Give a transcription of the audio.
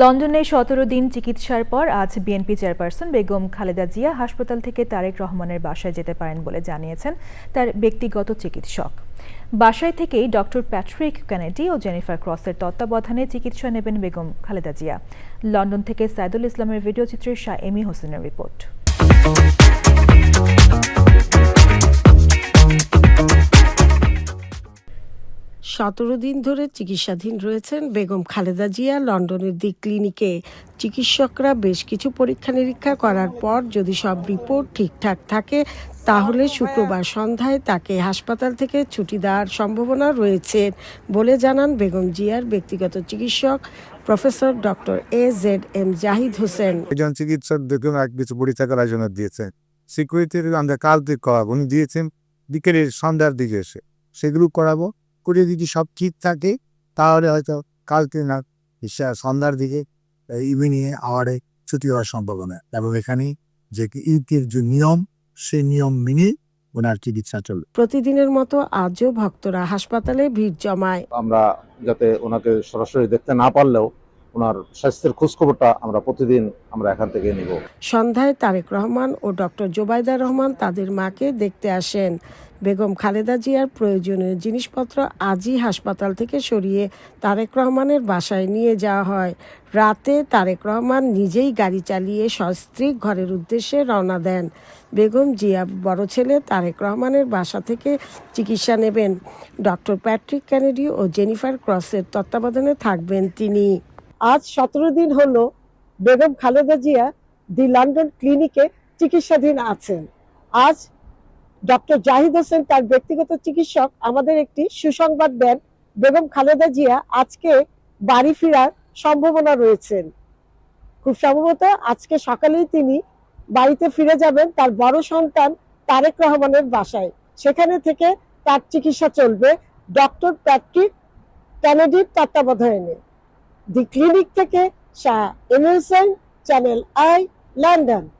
লন্ডনে সতেরো দিন চিকিৎসার পর আজ বিএনপি চেয়ারপারসন বেগম খালেদা জিয়া হাসপাতাল থেকে তারেক রহমানের বাসায় যেতে পারেন বলে জানিয়েছেন তার ব্যক্তিগত চিকিৎসক। বাসায় থেকেই ডক্টর প্যাট্রিক ক্যানেডি ও জেনিফার ক্রসের তত্ত্বাবধানে চিকিৎসা নেবেন বেগম খালেদা জিয়া। লন্ডন থেকে সাইদুল ইসলামের ভিডিও চিত্রে শাহ এমি হোসেনের রিপোর্ট। সতেরো দিন ধরে চিকিৎসাধীন রয়েছেন বেগম খালেদা জিয়া। লন্ডনের দি ক্লিনিকে চিকিৎসকরা বেশ কিছু পরীক্ষা নিরীক্ষা করার পর যদি সব রিপোর্ট ঠিকঠাক থাকে, তাহলে শুক্রবার সন্ধ্যায় তাকে হাসপাতাল থেকে ছুটি দেওয়ার সম্ভাবনা রয়েছে বলে জানান বেগম জিয়ার ব্যক্তিগত চিকিৎসক professor doctor A Z M Zahid Hossain. একজন চিকিৎসক দেখুন এক কিছু পরীক্ষা করার জন্য দিয়েছেন। সিকিউরিটির আমরা কাল দিক করাবো। উনি দিয়েছেন বিকেলের সন্ধ্যার দিকে এসে। সেগুলো করাবো। করে যদি সব ঠিক থাকে তাহলে হয়তো কালকে না সন্ধ্যার দিকে ইভিনিংয়ে আওয়ারে ছুটি হওয়ার সম্ভাবনা। এবং এখানে যে ইউকের যে নিয়ম সে নিয়ম মেনে ওনার চিকিৎসা চলবে। প্রতিদিনের মতো আজও ভক্তরা হাসপাতালে ভিড় জমায়। আমরা যাতে ওনাকে সরাসরি দেখতে না পারলেও ওনার স্বাস্থ্যের খোঁজখবরটা আমরা প্রতিদিন আমরা এখান থেকে নিব। সন্ধ্যায় তারেক রহমান ও ডক্টর জোবাইদা রহমান তাদের মাকে দেখতে আসেন। বেগম খালেদা জিয়ার প্রয়োজনীয় জিনিসপত্র আজই হাসপাতাল থেকে সরিয়ে তারেক রহমানের বাসায় নিয়ে যাওয়া হয়। রাতে তারেক রহমান নিজেই গাড়ি চালিয়ে সস্ত্রী ঘরের উদ্দেশ্যে রওনা দেন। বেগম জিয়া বড় ছেলে তারেক রহমানের বাসা থেকে চিকিৎসা নেবেন। ডক্টর প্যাট্রিক ক্যানেডি ও জেনিফার ক্রসের তত্ত্বাবধানে থাকবেন তিনি। আজ সতেরো দিন হলো বেগম খালেদা জিয়া দি লন্ডন ক্লিনিকে চিকিৎসাধীন আছেন। আজ ডক্টর জাহিদ হোসেন তার ব্যক্তিগত চিকিৎসক আমাদের একটি সুসংবাদ দেন, বেগম খালেদা জিয়া আজকে বাড়ি ফেরার সম্ভাবনা রয়েছেন। খুব সম্ভবত আজকে সকালেই তিনি বাড়িতে ফিরে যাবেন তার বড় সন্তান তারেক রহমানের বাসায়। সেখানে থেকে তার চিকিৎসা চলবে ডক্টর প্যাট্রিক ক্যানেডির তত্ত্বাবধানে। দি ক্লিনিক থেকে Shah M channel I London.